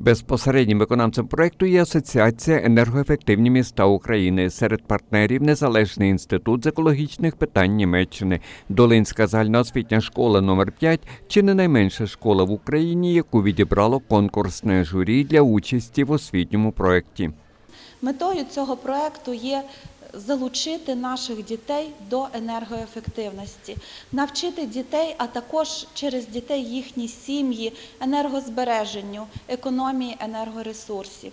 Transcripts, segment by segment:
Безпосереднім виконавцем проекту є Асоціація енергоефективні міста України. Серед партнерів Незалежний інститут з екологічних питань Німеччини, Долинська загальноосвітня школа номер 5 чи не найменша школа в Україні, яку відібрало конкурсне журі для участі в освітньому проєкті. Метою цього проекту є залучити наших дітей до енергоефективності, навчити дітей, а також через дітей їхні сім'ї енергозбереженню, економії енергоресурсів.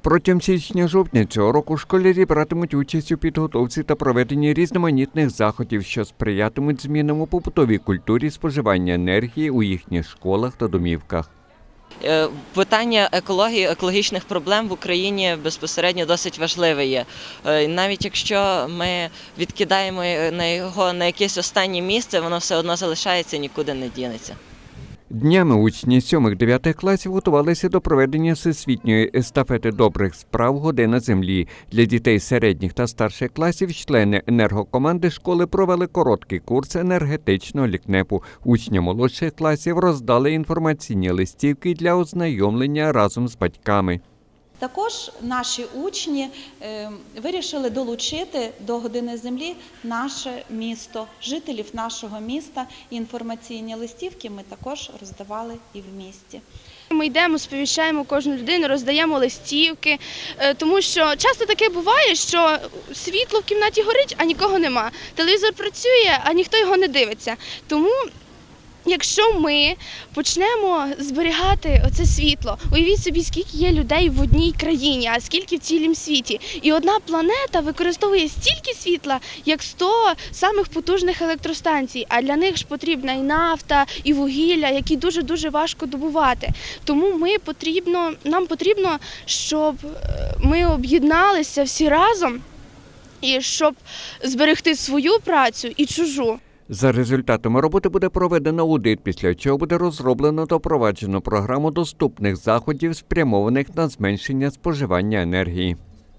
Протягом січня-жовтня цього року школярі братимуть участь у підготовці та проведенні різноманітних заходів, що сприятимуть змінам у побутовій культурі споживання енергії у їхніх школах та домівках. Е, Питання екології, екологічних проблем в Україні безпосередньо досить важливе є. Е, Навіть якщо ми відкидаємо на його на якесь останнє місце, воно все одно залишається, нікуди не дінеться. Днями учні 7-9 класів готувалися до проведення всесвітньої естафети добрих справ Година землі. Для дітей середніх та старших класів члени енергокоманди школи провели короткий курс енергетичного лікнепу. Учням молодших класів роздали інформаційні листівки для ознайомлення разом з батьками. Також наші учні е, вирішили долучити до години землі наше місто, жителів нашого міста. Інформаційні листівки ми також роздавали і в місті. Ми йдемо, сповіщаємо кожну людину, роздаємо листівки, е, тому що часто таке буває, що світло в кімнаті горить, а нікого нема. Телевізор працює, а ніхто його не дивиться. Тому. Якщо ми почнемо зберігати оце світло, уявіть собі, скільки є людей в одній країні, а скільки в цілім світі. І одна планета використовує стільки світла, як 100 самих потужних електростанцій. А для них ж потрібна і нафта, і вугілля, які дуже дуже важко добувати. Тому ми потрібно, нам потрібно, щоб е, ми об'єдналися всі разом і щоб зберегти свою працю і чужу. За результатами роботи буде проведено аудит, після чого буде розроблено та впроваджено програму доступних заходів, спрямованих на зменшення споживання енергії.